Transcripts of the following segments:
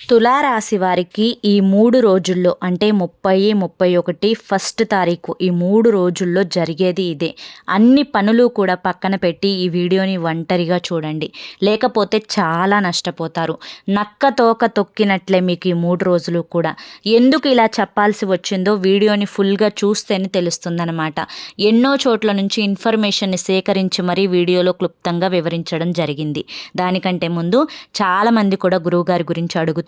తులారాశి వారికి ఈ మూడు రోజుల్లో అంటే ముప్పై ముప్పై ఒకటి ఫస్ట్ తారీఖు ఈ మూడు రోజుల్లో జరిగేది ఇదే. అన్ని పనులు కూడా పక్కన పెట్టి ఈ వీడియోని ఒంటరిగా చూడండి. లేకపోతే చాలా నష్టపోతారు. నక్క తోక తొక్కినట్లే మీకు ఈ మూడు రోజులు కూడా. ఎందుకు ఇలా చెప్పాల్సి వచ్చిందో వీడియోని ఫుల్గా చూస్తేనే తెలుస్తుందన్నమాట. ఎన్నో చోట్ల నుంచి ఇన్ఫర్మేషన్ని సేకరించి మరీ వీడియోలో క్లుప్తంగా వివరించడం జరిగింది. దానికంటే ముందు చాలామంది కూడా గురువుగారి గురించి అడుగుతారు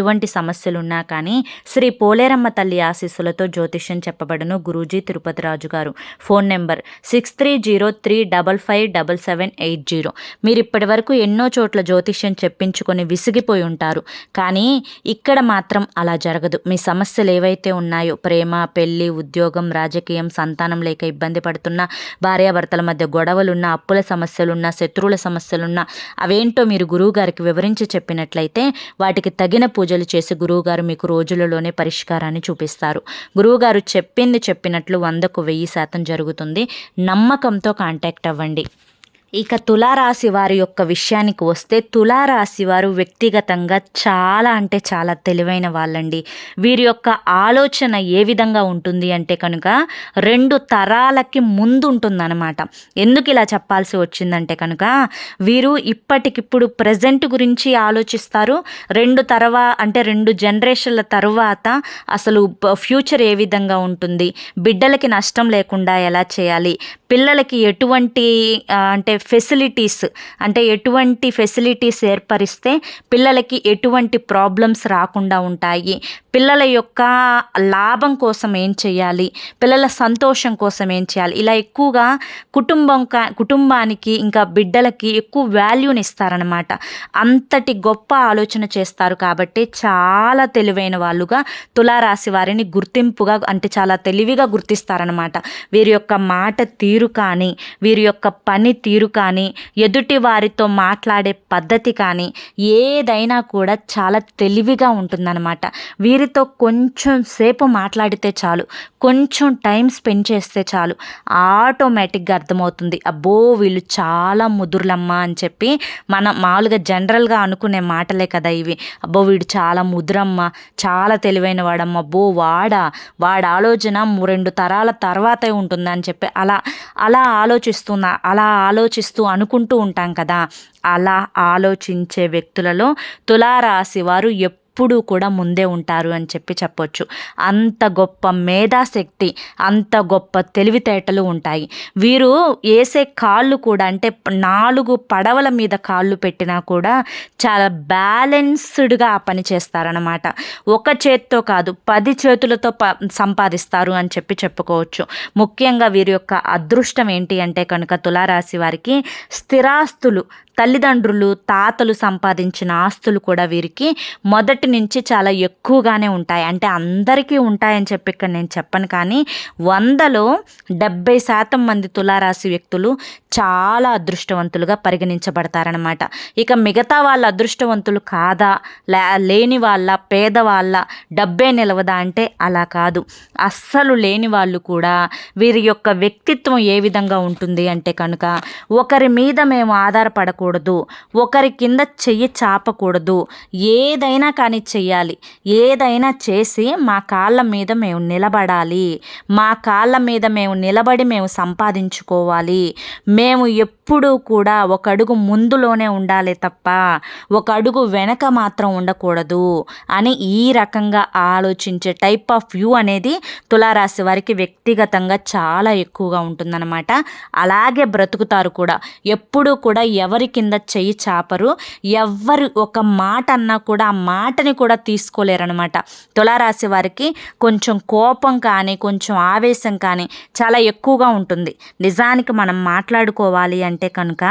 ఎటువంటి సమస్యలున్నా కానీ శ్రీ పోలేరమ్మ తల్లి ఆశీస్సులతో జ్యోతిష్యం చెప్పబడును Guruji Tirupati Raju garu. Phone number six three zero three double five double seven eight zero మీరు ఇప్పటి వరకు ఎన్నో చోట్ల జ్యోతిష్యం చెప్పించుకొని విసిగిపోయి ఉంటారు. కానీ ఇక్కడ మాత్రం అలా జరగదు. మీ సమస్యలు ఏవైతే ఉన్నాయో ప్రేమ పెళ్ళి ఉద్యోగం రాజకీయం సంతానం లేక ఇబ్బంది పడుతున్న భార్యాభర్తల మధ్య గొడవలున్నా అప్పుల సమస్యలున్నా శత్రువుల సమస్యలున్నా అవేంటో మీరు గురువు గారికి వివరించి చెప్పినట్లయితే వాటికి తగిన పూజ పూజలు చేసి గురువుగారు మీకు రోజులలోనే పరిష్కారాన్ని చూపిస్తారు. గురువుగారు చెప్పింది చెప్పినట్లు వందకు వెయ్యి శాతం జరుగుతుంది. నమ్మకంతో కాంటాక్ట్ అవ్వండి. ఇక తులారాశి వారి యొక్క విషయానికి వస్తే తులారాశి వారు వ్యక్తిగతంగా చాలా అంటే చాలా తెలివైన వాళ్ళండి. వీరి యొక్క ఆలోచన ఏ విధంగా ఉంటుంది అంటే కనుక రెండు తరాలకి ముందు ఉంటుందన్నమాట ఎందుకు ఇలా చెప్పాల్సి వచ్చిందంటే కనుక వీరు ఇప్పటికిప్పుడు ప్రజెంట్ గురించి ఆలోచిస్తారు. రెండు తర్వా అంటే రెండు జనరేషన్ల తర్వాత అసలు ఫ్యూచర్ ఏ విధంగా ఉంటుంది బిడ్డలకి నష్టం లేకుండా ఎలా చేయాలి పిల్లలకి ఎటువంటి అంటే ఫెసిలిటీస్ అంటే ఎటువంటి ఫెసిలిటీస్ ఏర్పరిస్తే పిల్లలకి ఎటువంటి ప్రాబ్లమ్స్ రాకుండా ఉంటాయి. పిల్లల యొక్క లాభం కోసం ఏం చేయాలి? పిల్లల సంతోషం కోసం ఏం చేయాలి? ఇలా ఎక్కువగా కుటుంబం కుటుంబానికి ఇంకా బిడ్డలకి ఎక్కువ వాల్యూని ఇస్తారనమాట అంతటి గొప్ప ఆలోచన చేస్తారు కాబట్టి చాలా తెలివైన వాళ్ళుగా తులారాశి వారిని గుర్తింపుగా అంటే చాలా తెలివిగా గుర్తిస్తారనమాట వీరి యొక్క మాట తీరు కానీ వీరి యొక్క పని తీరు కానీ ఎదుటి వారితో మాట్లాడే పద్ధతి కానీ ఏదైనా కూడా చాలా తెలివిగా ఉంటుందన్నమాట. వీరితో కొంచెం సేపు మాట్లాడితే చాలు. కొంచెం టైం స్పెండ్ చేస్తే చాలు. ఆటోమేటిక్గా అర్థమవుతుంది. అబ్బో వీళ్ళు చాలా ముదురులమ్మ అని చెప్పి మనం మామూలుగా జనరల్గా అనుకునే మాటలే కదా ఇవి. అబ్బో వీడు చాలా ముదురమ్మ చాలా తెలివైన వాడమ్మ. అబ్బో వాడా వాడ ఆలోచన రెండు తరాల తర్వాతే ఉంటుందని చెప్పి అలా అలా ఆలోచిస్తున్నా అలా ఆలోచిస్తూ అనుకుంటూ ఉంటాం కదా. అలా ఆలోచించే వ్యక్తులలో తులారాశి వారు ఎప్పుడు ఎప్పుడూ కూడా ముందే ఉంటారు అని చెప్పి చెప్పొచ్చు. అంత గొప్ప మేధాశక్తి అంత గొప్ప తెలివితేటలు ఉంటాయి. వీరు వేసే కాళ్ళు కూడా అంటే నాలుగు పడవల మీద కాళ్ళు పెట్టినా కూడా చాలా బ్యాలెన్స్డ్గా ఆ పని చేస్తారనమాట ఒక చేత్తో కాదు పది చేతులతో ప సంపాదిస్తారు అని చెప్పి చెప్పుకోవచ్చు. ముఖ్యంగా వీరి యొక్క అదృష్టం ఏంటి అంటే కనుక తులారాశి వారికి స్థిరాస్తులు తల్లిదండ్రులు తాతలు సంపాదించిన ఆస్తులు కూడా వీరికి మొదటి నుంచి చాలా ఎక్కువగానే ఉంటాయి. అంటే అందరికీ ఉంటాయని చెప్పి ఇక్కడ నేను చెప్పను కానీ వందలో డెబ్బై శాతం మంది తులారాశి వ్యక్తులు చాలా అదృష్టవంతులుగా పరిగణించబడతారనమాట ఇక మిగతా వాళ్ళ అదృష్టవంతులు కాదా? లేని వాళ్ళ పేదవాళ్ళ డబ్బే నిలవదా అంటే అలా కాదు. అస్సలు లేని వాళ్ళు కూడా వీరి యొక్క వ్యక్తిత్వం ఏ విధంగా ఉంటుంది అంటే కనుక ఒకరి మీద మేము ఆధారపడకూడదు ఒకరి కింద చెయ్యి చాపకూడదు ఏదైనా కానీ చెయ్యాలి. ఏదైనా చేసి మా కాళ్ళ మీద మేము నిలబడాలి. మా కాళ్ళ మీద మేము నిలబడి మేము సంపాదించుకోవాలి. మేము ఎప్పుడూ కూడా ఒక అడుగు ముందులోనే ఉండాలి తప్ప ఒక అడుగు వెనక మాత్రం ఉండకూడదు అని ఈ రకంగా ఆలోచించే టైప్ ఆఫ్ వ్యూ అనేది తులారాశి వారికి వ్యక్తిగతంగా చాలా ఎక్కువగా ఉంటుందన్నమాట. అలాగే బ్రతుకుతారు కూడా. ఎప్పుడూ కూడా ఎవరి కింద చెయ్యి చాపరు. ఎవ్వరు ఒక మాట అన్నా కూడా ఆ మాటని కూడా తీసుకోలేరనమాట తులారాశి వారికి కొంచెం కోపం కానీ కొంచెం ఆవేశం కానీ చాలా ఎక్కువగా ఉంటుంది. నిజానికి మనం మాట్లాడు కాపాడుకోవాలి అంటే కనుక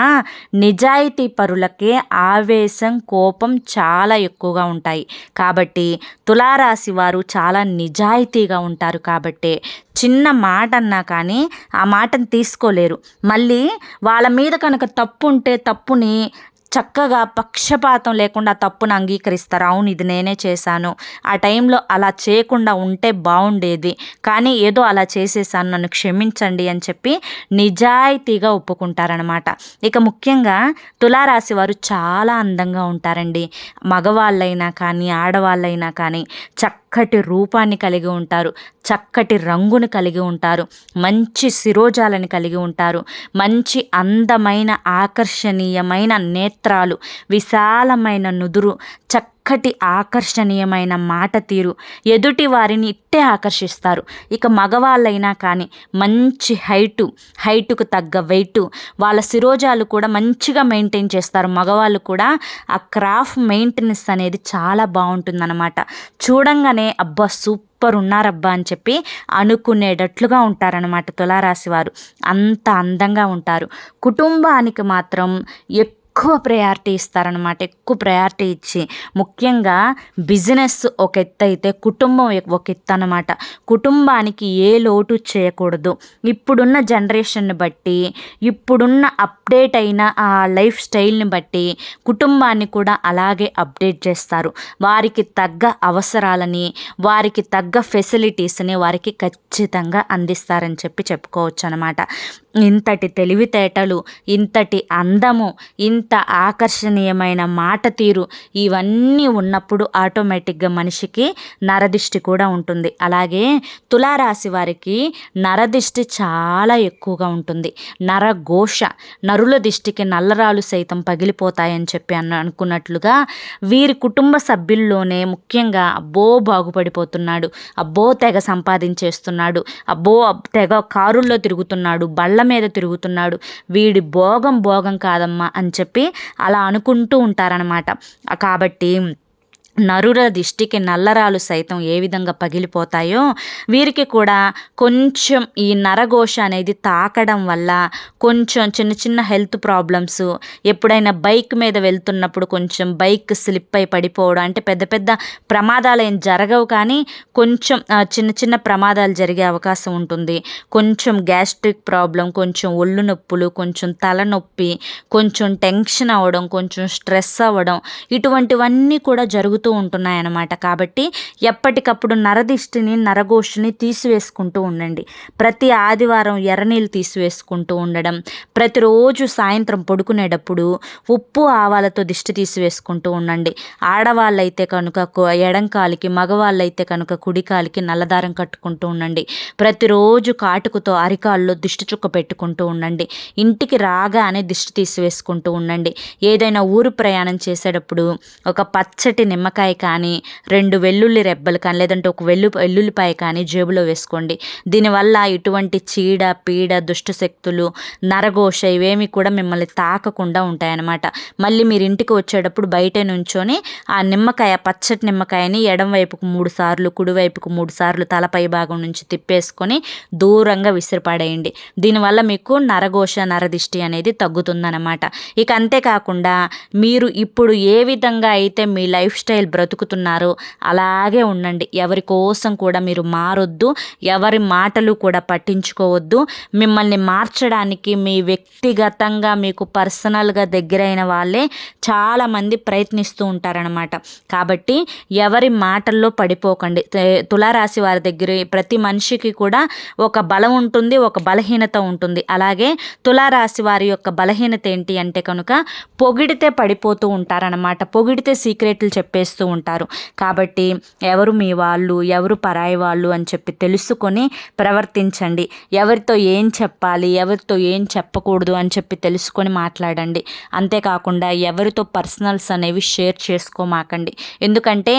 నిజాయితీ పరులకే ఆవేశం కోపం చాలా ఎక్కువగా ఉంటాయి. కాబట్టి తులారాశి వారు చాలా నిజాయితీగా ఉంటారు కాబట్టి చిన్న మాట అన్నా కానీ ఆ మాటను తీసుకోలేరు. మళ్ళీ వాళ్ళ మీద కనుక తప్పు ఉంటే తప్పుని చక్కగా పక్షపాతం లేకుండా తప్పును అంగీకరిస్తారు. అవును ఇది నేనే చేశాను. ఆ టైంలో అలా చేయకుండా ఉంటే బాగుండేది కానీ ఏదో అలా చేసేసాను నన్ను క్షమించండి అని చెప్పి నిజాయితీగా ఒప్పుకుంటారనమాట ఇక ముఖ్యంగా తులారాశి వారు చాలా అందంగా ఉంటారండి. మగవాళ్ళైనా కానీ ఆడవాళ్ళైనా కానీ చక్క చక్కటి రూపాన్ని కలిగి ఉంటారు చక్కటి రంగును కలిగి ఉంటారు మంచి శిరోజాలను కలిగి ఉంటారు మంచి అందమైన ఆకర్షణీయమైన నేత్రాలు విశాలమైన నుదురు చక్క చక్కటి ఆకర్షణీయమైన మాట తీరు. ఎదుటి వారిని ఇట్టే ఆకర్షిస్తారు. ఇక మగవాళ్ళైనా కానీ మంచి హైటు హైటుకు తగ్గ వెయిట్. వాళ్ళ శిరోజాలు కూడా మంచిగా మెయింటైన్ చేస్తారు. మగవాళ్ళు కూడా ఆ క్రాఫ్ట్ మెయింటెనెన్స్ అనేది చాలా బాగుంటుందన్నమాట. చూడంగానే అబ్బా సూపర్ సూపర్ ఉన్నారబ్బా అని చెప్పి అనుకునేటట్లుగా ఉంటారనమాట తులారాశి వారు. అంత అందంగా ఉంటారు. కుటుంబానికి మాత్రం ఎక్కువ ఎక్కువ ప్రయారిటీ ఇస్తారనమాట ఎక్కువ ప్రయారిటీ ఇచ్చి. ముఖ్యంగా బిజినెస్ ఒక ఎత్తు అయితే కుటుంబం ఒక ఎత్తు అనమాట కుటుంబానికి ఏ లోటు చేయకూడదు. ఇప్పుడున్న జనరేషన్ని బట్టి ఇప్పుడున్న అప్డేట్ అయిన ఆ లైఫ్ స్టైల్ని బట్టి కుటుంబాన్ని కూడా అలాగే అప్డేట్ చేస్తారు. వారికి తగ్గ అవసరాలని వారికి తగ్గ ఫెసిలిటీస్ని వారికి ఖచ్చితంగా అందిస్తారని చెప్పి చెప్పుకోవచ్చు అనమాట ఇంతటి తెలివితేటలు ఇంతటి అందము ఇంత ఆకర్షణీయమైన మాట తీరు ఇవన్నీ ఉన్నప్పుడు ఆటోమేటిక్గా మనిషికి నరదిష్టి కూడా ఉంటుంది. అలాగే తులారాశి వారికి నరదిష్టి చాలా ఎక్కువగా ఉంటుంది. నరఘోష నరుల దిష్టికి నల్లరాలు సైతం పగిలిపోతాయని చెప్పి అన్న అనుకున్నట్లుగా వీరి కుటుంబ సభ్యుల్లోనే ముఖ్యంగా అబ్బో బాగుపడిపోతున్నాడు అబ్బో తెగ సంపాదించేస్తున్నాడు అబ్బో తెగ కారుల్లో తిరుగుతున్నాడు బళ్ళ మీద తిరుగుతున్నాడు. వీడి భోగం భోగం కాదమ్మా అని చెప్పి అలా అనుకుంటూ ఉంటారనమాట కాబట్టి నరుల దిష్టికి నల్లరాలు సైతం ఏ విధంగా పగిలిపోతాయో వీరికి కూడా కొంచెం ఈ నరఘోష అనేది తాకడం వల్ల కొంచెం చిన్న చిన్న హెల్త్ ప్రాబ్లమ్స్ ఎప్పుడైనా బైక్ మీద వెళ్తున్నప్పుడు కొంచెం బైక్ స్లిప్ అయి పడిపోవడం అంటే పెద్ద పెద్ద ప్రమాదాలు ఏం జరగవు కానీ కొంచెం చిన్న చిన్న ప్రమాదాలు జరిగే అవకాశం ఉంటుంది. కొంచెం గ్యాస్ట్రిక్ ప్రాబ్లం కొంచెం ఒళ్ళు నొప్పులు కొంచెం తలనొప్పి కొంచెం టెన్షన్ అవ్వడం కొంచెం స్ట్రెస్ అవ్వడం ఇటువంటివన్నీ కూడా జరుగుతూ ఉంటున్నాయన్నమాట. కాబట్టి ఎప్పటికప్పుడు నరదిష్టిని నరగోష్ఠిని తీసివేసుకుంటూ ఉండండి. ప్రతి ఆదివారం ఎర్రనీళ్ళు తీసివేసుకుంటూ ఉండడం ప్రతిరోజు సాయంత్రం పడుకునేటప్పుడు ఉప్పు ఆవాలతో దిష్టి తీసివేసుకుంటూ ఉండండి. ఆడవాళ్ళైతే కనుక ఎడంకాలికి మగవాళ్ళైతే కనుక కుడికాలికి నల్లదారం కట్టుకుంటూ ఉండండి. ప్రతిరోజు కాటుకుతో అరికాల్లో దిష్టి చుక్క పెట్టుకుంటూ ఉండండి. ఇంటికి రాగానే దిష్టి తీసివేసుకుంటూ ఉండండి. ఏదైనా ఊరు ప్రయాణం చేసేటప్పుడు ఒక పచ్చటి నిమ్మ నిమ్మకాయ కానీ రెండు వెల్లుల్లి రెబ్బలు కానీ లేదంటే ఒక వెల్లు వెల్లుల్లిపాయ కానీ జేబులో వేసుకోండి. దీనివల్ల ఇటువంటి చీడ పీడ దుష్ట శక్తులు నరఘోష ఇవేమి కూడా మిమ్మల్ని తాకకుండా ఉంటాయన్నమాట. మళ్ళీ మీరు ఇంటికి వచ్చేటప్పుడు బయట నుంచొని ఆ నిమ్మకాయ పచ్చటి నిమ్మకాయని ఎడం వైపుకు మూడు సార్లు కుడివైపుకు మూడు సార్లు తలపై భాగం నుంచి తిప్పేసుకొని దూరంగా విసిరిపడేయండి. దీనివల్ల మీకు నరఘోష నరదిష్టి అనేది తగ్గుతుందన్నమాట. ఇక అంతేకాకుండా మీరు ఇప్పుడు ఏ విధంగా అయితే మీ లైఫ్ స్టైల్ బ్రతుకుతున్నారు. అలాగే ఉండండి. ఎవరి కోసం కూడా మీరు మారొద్దు. ఎవరి మాటలు కూడా పట్టించుకోవద్దు. మిమ్మల్ని మార్చడానికి మీ వ్యక్తిగతంగా మీకు పర్సనల్గా దగ్గరైన వాళ్ళే చాలామంది ప్రయత్నిస్తూ ఉంటారనమాట కాబట్టి ఎవరి మాటల్లో పడిపోకండి. తులారాశి వారి దగ్గర ప్రతి మనిషికి కూడా ఒక బలం ఉంటుంది ఒక బలహీనత ఉంటుంది. అలాగే తులారాశి వారి యొక్క బలహీనత ఏంటి అంటే కనుక పొగిడితే పడిపోతూ ఉంటారనమాట పొగిడితే సీక్రెట్లు చెప్పేసి చేస్తూ ఉంటారు. కాబట్టి ఎవరు మీ వాళ్ళు ఎవరు పరాయి వాళ్ళు అని చెప్పి తెలుసుకొని ప్రవర్తించండి. ఎవరితో ఏం చెప్పాలి ఎవరితో ఏం చెప్పకూడదు అని చెప్పి తెలుసుకొని మాట్లాడండి. అంతేకాకుండా ఎవరితో పర్సనల్స్ అనేవి షేర్ చేసుకోమాకండి. ఎందుకంటే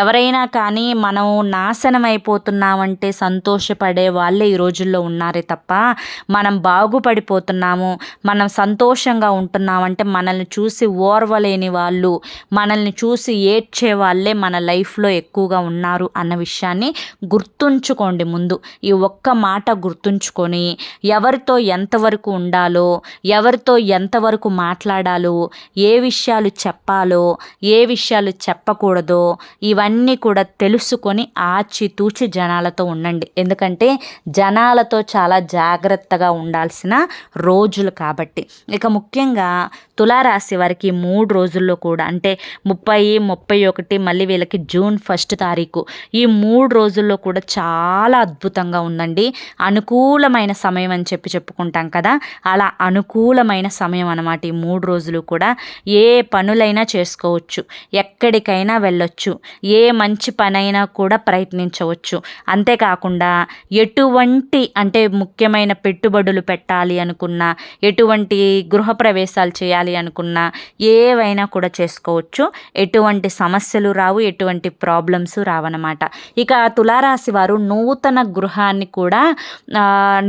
ఎవరైనా కానీ మనం నాశనం అయిపోతున్నామంటే సంతోషపడే వాళ్ళే ఈ రోజుల్లో ఉన్నారే తప్ప మనం బాగుపడిపోతున్నాము మనం సంతోషంగా ఉంటున్నామంటే మనల్ని చూసి ఓర్వలేని వాళ్ళు మనల్ని చూసి ఏ ఇచ్చే వాళ్ళే మన లైఫ్లో ఎక్కువగా ఉన్నారు అన్న విషయాన్ని గుర్తుంచుకోండి ముందు. ఈ ఒక్క మాట గుర్తుంచుకొని ఎవరితో ఎంతవరకు ఉండాలో ఎవరితో ఎంతవరకు మాట్లాడాలో ఏ విషయాలు చెప్పాలో ఏ విషయాలు చెప్పకూడదో ఇవన్నీ కూడా తెలుసుకొని ఆచితూచి జనాలతో ఉండండి. ఎందుకంటే జనాలతో చాలా జాగ్రత్తగా ఉండాల్సిన రోజులు కాబట్టి. ఇక ముఖ్యంగా తులారాశి వారికి మూడు రోజుల్లో కూడా అంటే ముప్పై ముప్పై ఒకటి మళ్ళీ వీళ్ళకి జూన్ ఫస్ట్ తారీఖు. ఈ మూడు రోజుల్లో కూడా చాలా అద్భుతంగా ఉందండి. అనుకూలమైన సమయం అని చెప్పి చెప్పుకుంటాం కదా. అలా అనుకూలమైన సమయం అనమాట ఈ మూడు రోజులు కూడా. ఏ పనులైనా చేసుకోవచ్చు. ఎక్కడికైనా వెళ్ళొచ్చు. ఏ మంచి పనైనా కూడా ప్రయత్నించవచ్చు. అంతేకాకుండా ఎటువంటి అంటే ముఖ్యమైన పెట్టుబడులు పెట్టాలి అనుకున్నా ఎటువంటి గృహప్రవేశాలు చేయాలి అనుకున్నా ఏవైనా కూడా చేసుకోవచ్చు. ఎటువంటి సమ సమస్యలు రావు ఎటువంటి ప్రాబ్లమ్స్ రావన్నమాట. ఇక తులారాశి వారు నూతన గృహాన్ని కూడా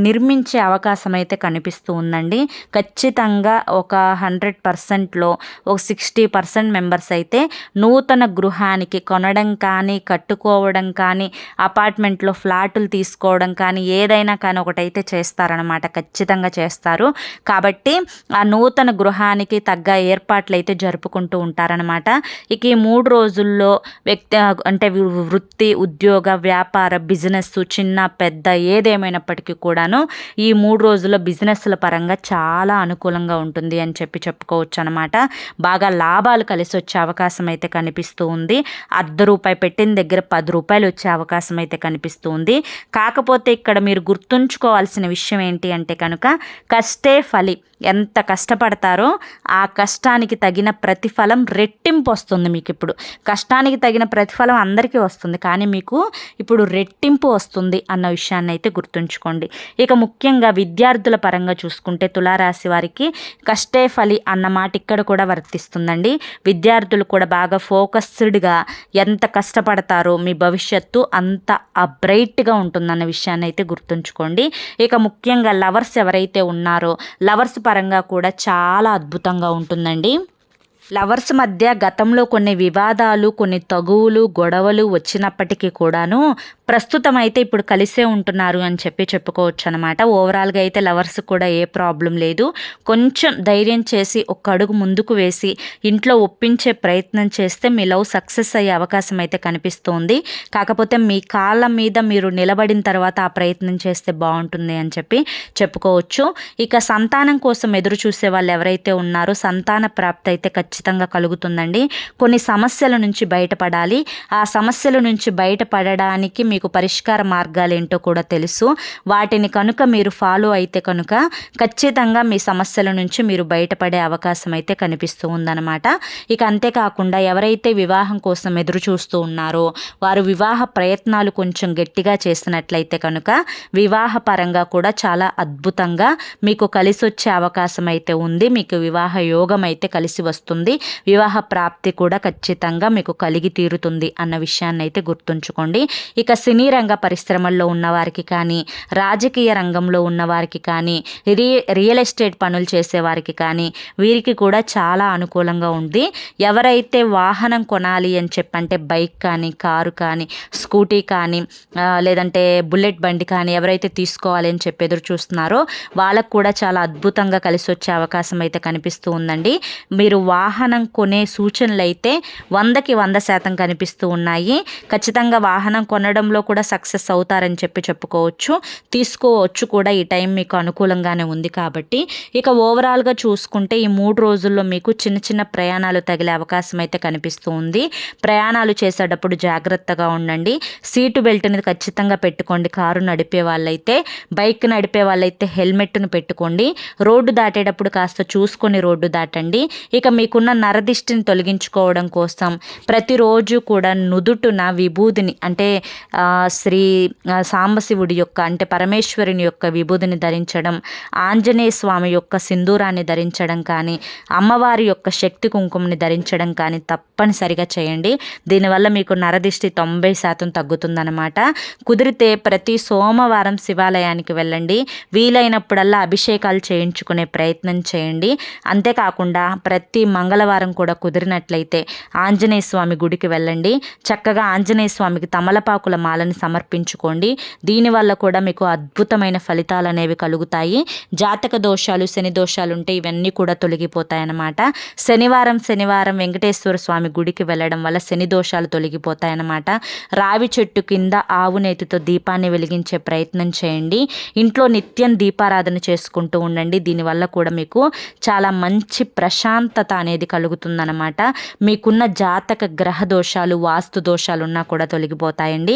నిర్మించే అవకాశం అయితే కనిపిస్తూ ఉందండి. ఖచ్చితంగా ఒక హండ్రెడ్ పర్సెంట్లో ఒక సిక్స్టీ పర్సెంట్ మెంబర్స్ అయితే నూతన గృహానికి కొనడం కానీ కట్టుకోవడం కానీ అపార్ట్మెంట్లో ఫ్లాట్లు తీసుకోవడం కానీ ఏదైనా కానీ ఒకటైతే చేస్తారనమాట ఖచ్చితంగా చేస్తారు. కాబట్టి ఆ నూతన గృహానికి తగ్గ ఏర్పాట్లు అయితే జరుపుకుంటూ ఉంటారనమాట ఇక ఈ మూడు రోజుల్లో వ్యక్తి అంటే వృత్తి ఉద్యోగ వ్యాపార బిజినెస్ చిన్న పెద్ద ఏదేమైనప్పటికీ కూడాను ఈ మూడు రోజుల్లో బిజినెస్ల పరంగా చాలా అనుకూలంగా ఉంటుంది అని చెప్పి చెప్పుకోవచ్చు అనమాట బాగా లాభాలు కలిసి వచ్చే అవకాశం అయితే కనిపిస్తూ ఉంది. అర్ధ రూపాయి పెట్టిన దగ్గర పది రూపాయలు వచ్చే అవకాశం అయితే కనిపిస్తూ ఉంది. కాకపోతే ఇక్కడ మీరు గుర్తుంచుకోవాల్సిన విషయం ఏంటి అంటే కనుక కష్టే ఫలి. ఎంత కష్టపడతారో ఆ కష్టానికి తగిన ప్రతిఫలం రెట్టింపు వస్తుంది మీకు ఇప్పుడు. కష్టానికి తగిన ప్రతిఫలం అందరికీ వస్తుంది. కానీ మీకు ఇప్పుడు రెట్టింపు వస్తుంది అన్న విషయాన్ని అయితే గుర్తుంచుకోండి. ఇక ముఖ్యంగా విద్యార్థుల పరంగా చూసుకుంటే తులారాశి వారికి కష్టే ఫలి అన్న మాట ఇక్కడ కూడా వర్తిస్తుందండి. విద్యార్థులు కూడా బాగా ఫోకస్డ్గా ఎంత కష్టపడతారో మీ భవిష్యత్తు అంత బ్రైట్గా ఉంటుందన్న విషయాన్ని అయితే గుర్తుంచుకోండి. ఇక ముఖ్యంగా లవర్స్ ఎవరైతే ఉన్నారో లవర్స్ పరంగా కూడా చాలా అద్భుతంగా ఉంటుందండి. లవర్స్ మధ్య గతంలో కొన్ని వివాదాలు కొన్ని తగువులు గొడవలు వచ్చినప్పటికీ కూడాను ప్రస్తుతం అయితే ఇప్పుడు కలిసే ఉంటున్నారు అని చెప్పి చెప్పుకోవచ్చు అనమాట ఓవరాల్గా అయితే లవర్స్ కూడా ఏ ప్రాబ్లం లేదు. కొంచెం ధైర్యం చేసి ఒక్క అడుగు ముందుకు వేసి ఇంట్లో ఒప్పించే ప్రయత్నం చేస్తే మీ లవ్ సక్సెస్ అయ్యే అవకాశం అయితే కనిపిస్తోంది. కాకపోతే మీ కాళ్ళ మీద మీరు నిలబడిన తర్వాత ఆ ప్రయత్నం చేస్తే బాగుంటుంది అని చెప్పి చెప్పుకోవచ్చు. ఇక సంతానం కోసం ఎదురు చూసే వాళ్ళు ఎవరైతే ఉన్నారో సంతాన ప్రాప్తి అయితే ఖచ్చితంగా కలుగుతుందండి. కొన్ని సమస్యల నుంచి బయటపడాలి. ఆ సమస్యల నుంచి బయటపడడానికి మీకు పరిష్కార మార్గాలు ఏంటో కూడా తెలుసు. వాటిని కనుక మీరు ఫాలో అయితే కనుక ఖచ్చితంగా మీ సమస్యల నుంచి మీరు బయటపడే అవకాశం అయితే కనిపిస్తూ ఉందన్నమాట. ఇక అంతేకాకుండా ఎవరైతే వివాహం కోసం ఎదురు చూస్తూ ఉన్నారో వారు వివాహ ప్రయత్నాలు కొంచెం గట్టిగా చేసినట్లయితే కనుక వివాహ పరంగా కూడా చాలా అద్భుతంగా మీకు కలిసి వచ్చే అవకాశం అయితే ఉంది. మీకు వివాహ యోగం అయితే కలిసి వస్తుంది. వివాహ ప్రాప్తి కూడా ఖచ్చితంగా మీకు కలిగి తీరుతుంది అన్న విషయాన్ని అయితే గుర్తుంచుకోండి. ఇక సినీ రంగ పరిశ్రమల్లో ఉన్నవారికి కానీ రాజకీయ రంగంలో ఉన్నవారికి కానీ రి రియల్ ఎస్టేట్ పనులు చేసేవారికి కానీ వీరికి కూడా చాలా అనుకూలంగా ఉంది. ఎవరైతే వాహనం కొనాలి అని చెప్పంటే బైక్ కానీ కారు కానీ స్కూటీ కానీ లేదంటే బుల్లెట్ బండి కానీ ఎవరైతే తీసుకోవాలి అని చెప్పి ఎదురు చూస్తున్నారో వాళ్ళకు కూడా చాలా అద్భుతంగా కలిసి వచ్చే అవకాశం అయితే కనిపిస్తూ ఉందండి. మీరు వాహనం కొనే సూచనలు అయితే వందకి వంద శాతం కనిపిస్తూ ఉన్నాయి. ఖచ్చితంగా వాహనం కొనడంలో కూడా సక్సెస్ అవుతారని చెప్పి చెప్పుకోవచ్చు. తీసుకోవచ్చు కూడా ఈ టైం మీకు అనుకూలంగానే ఉంది కాబట్టి. ఇక ఓవరాల్గా చూసుకుంటే ఈ మూడు రోజుల్లో మీకు చిన్న చిన్న ప్రయాణాలు తగిలే అవకాశం అయితే కనిపిస్తూ ఉంది. ప్రయాణాలు చేసేటప్పుడు జాగ్రత్తగా ఉండండి. సీటు బెల్ట్ని ఖచ్చితంగా పెట్టుకోండి. కారు నడిపే వాళ్ళైతే బైక్ నడిపే వాళ్ళైతే హెల్మెట్ను పెట్టుకోండి. రోడ్డు దాటేటప్పుడు కాస్త చూసుకొని రోడ్డు దాటండి. ఇక మీకున్న నరదిష్టిని తొలగించుకోవడం కోసం ప్రతిరోజు కూడా నుదుటున విభూదిని అంటే శ్రీ సాంబశివుడి యొక్క అంటే పరమేశ్వరుని యొక్క విభూదిని ధరించడం ఆంజనేయ స్వామి యొక్క సింధూరాన్ని ధరించడం కానీ అమ్మవారి యొక్క శక్తి కుంకుమని ధరించడం కానీ తప్పనిసరిగా చేయండి. దీనివల్ల మీకు నరదిష్టి తొంభై శాతం తగ్గుతుందనమాట కుదిరితే ప్రతి సోమవారం శివాలయానికి వెళ్ళండి. వీలైనప్పుడల్లా అభిషేకాలు చేయించుకునే ప్రయత్నం చేయండి. అంతేకాకుండా ప్రతి మంగళవారం కూడా కుదిరినట్లయితే ఆంజనేయ స్వామి గుడికి వెళ్ళండి. చక్కగా ఆంజనేయ స్వామికి తమలపాకుల మాలని సమర్పించుకోండి. దీనివల్ల కూడా మీకు అద్భుతమైన ఫలితాలు అనేవి కలుగుతాయి. జాతక దోషాలు శని దోషాలు ఉంటే ఇవన్నీ కూడా తొలగిపోతాయన్నమాట. శనివారం శనివారం వెంకటేశ్వర స్వామి గుడికి వెళ్ళడం వల్ల శని దోషాలు తొలగిపోతాయి అన్నమాట రావి చెట్టు కింద ఆవు నేతితో దీపాన్ని వెలిగించే ప్రయత్నం చేయండి. ఇంట్లో నిత్యం దీపారాధన చేసుకుంటూ ఉండండి. దీనివల్ల కూడా మీకు చాలా మంచి ప్రశాంతత అనేది కలుగుతుందన్నమాట. మీకున్న జాతక గ్రహ దోషాలు వాస్తు దోషాలు ఉన్నా కూడా తొలగిపోతాయండి.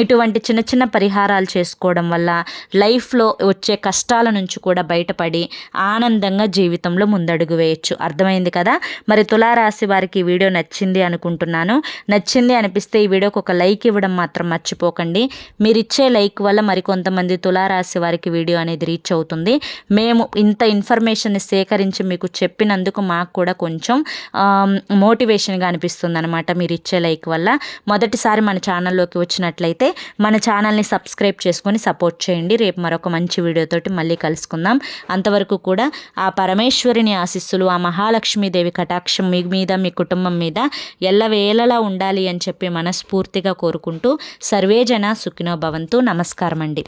ఇటువంటి చిన్న చిన్న పరిహారాలు చేసుకోవడం వల్ల లైఫ్లో వచ్చే కష్టాల నుంచి కూడా బయటపడి ఆనందంగా జీవితంలో ముందడుగు వేయచ్చు. అర్థమైంది కదా? మరి తులారాశి వారికి ఈ వీడియో నచ్చింది అనుకుంటున్నాను. నచ్చింది అనిపిస్తే ఈ వీడియోకి ఒక లైక్ ఇవ్వడం మాత్రం మర్చిపోకండి. మీరు ఇచ్చే లైక్ వల్ల మరికొంతమంది తులారాశి వారికి వీడియో అనేది రీచ్ అవుతుంది. మేము ఇంత ఇన్ఫర్మేషన్ని సేకరించి మీకు చెప్పినందుకు మాకు కూడా కొంచెం మోటివేషన్గా అనిపిస్తుంది అనమాట మీరు ఇచ్చే లైక్ వల్ల. మొదటిసారి మన ఛానల్లోకి వచ్చినట్లయితే మన ఛానల్ని సబ్స్క్రైబ్ చేసుకొని సపోర్ట్ చేయండి. రేపు మరొక మంచి వీడియోతోటి మళ్ళీ కలుసుకుందాం. అంతవరకు కూడా ఆ పరమేశ్వరిని ఆశిస్సులు ఆ మహాలక్ష్మీదేవి కటాక్షం మీ మీద మీ కుటుంబం మీద ఎల్లవేళలా ఉండాలి అని చెప్పి మనస్ఫూర్తిగా కోరుకుంటూ సర్వేజన సుఖినో భవంతు. నమస్కారం అండి